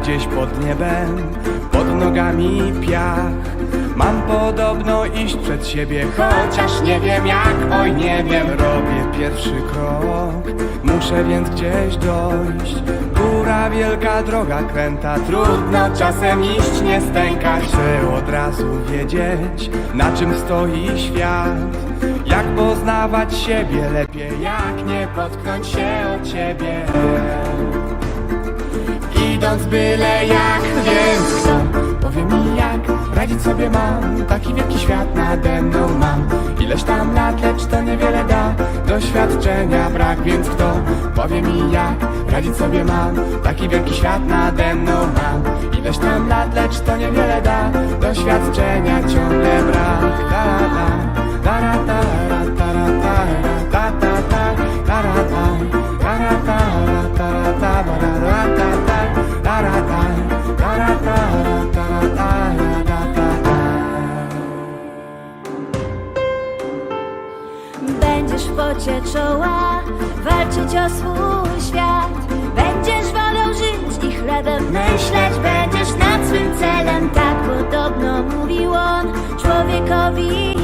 gdzieś pod niebem, pod nogami piach. Mam podobno iść przed siebie, chociaż nie wiem jak, oj nie wiem. Robię pierwszy krok, muszę więc gdzieś dojść. Góra, wielka droga kręta, trudno czasem iść, nie stękać. Chcę od razu wiedzieć, na czym stoi świat. Jak poznawać siebie lepiej, jak nie potknąć się o ciebie. Byle jak, więc kto powie mi jak radzić sobie mam? Taki wielki świat nade mną mam. Ileś tam lat, lecz to niewiele da Doświadczenia brak, więc kto? Powie mi jak radzić sobie mam? Taki wielki świat nade mną mam. Ileś tam lat, lecz to niewiele da Doświadczenia ciągle brak. Da, da, Będziesz w pocie czoła walczyć o swój świat. Będziesz wolał żyć i chlebem myśleć. Będziesz nad swym celem, tak podobno mówił on. Człowiekowi